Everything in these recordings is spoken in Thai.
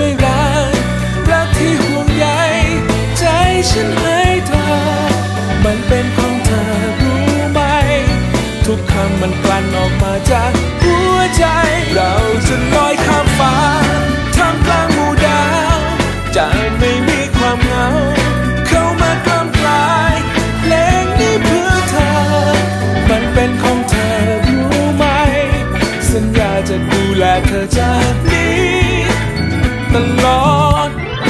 วย เธอจากนี้ตลอดไป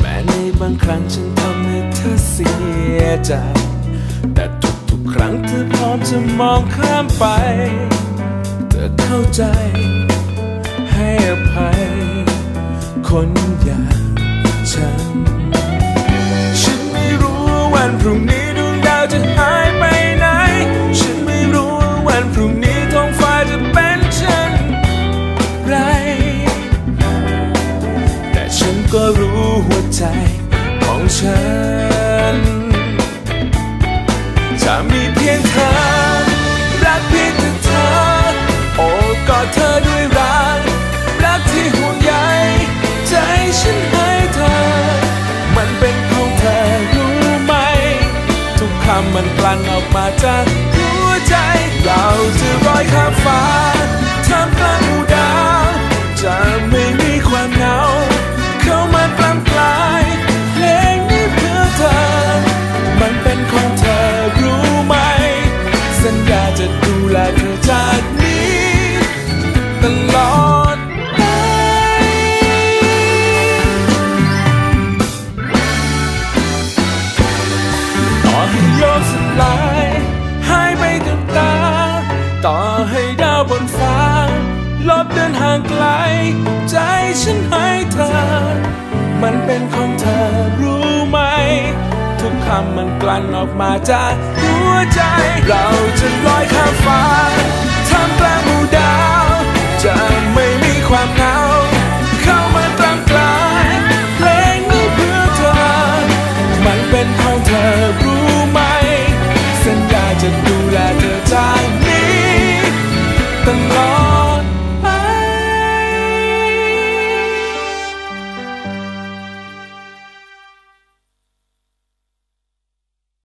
แม้ในบางครั้งฉันทำให้เธอเสียใจ แต่ทุกๆครั้งเธอพร้อมจะมองข้ามไป เธอเข้าใจให้อภัยคนอย่าง ฉัน จะมีเพียงเธอ รักเพียงแต่เธอ โอบกอดเธอด้วยรัก รักที่ห่วงใยใจฉันให้เธอ มันเป็นของเธอรู้ไหม ทุกคำมันกลั่นออกมาจากหัวใจ เราจะลอยข้ามฟ้า โยกสลายหายไปกับตา ต่อให้ดาวบนฟ้า ลบเดินห่างไกล ใจฉันให้เธอ มันเป็นของเธอรู้ไหม ทุกคำมันกลั่นออกมาจากหัวใจ เราจะลอยข้ามฟ้าท่ามกลางหมู่ดาวจะ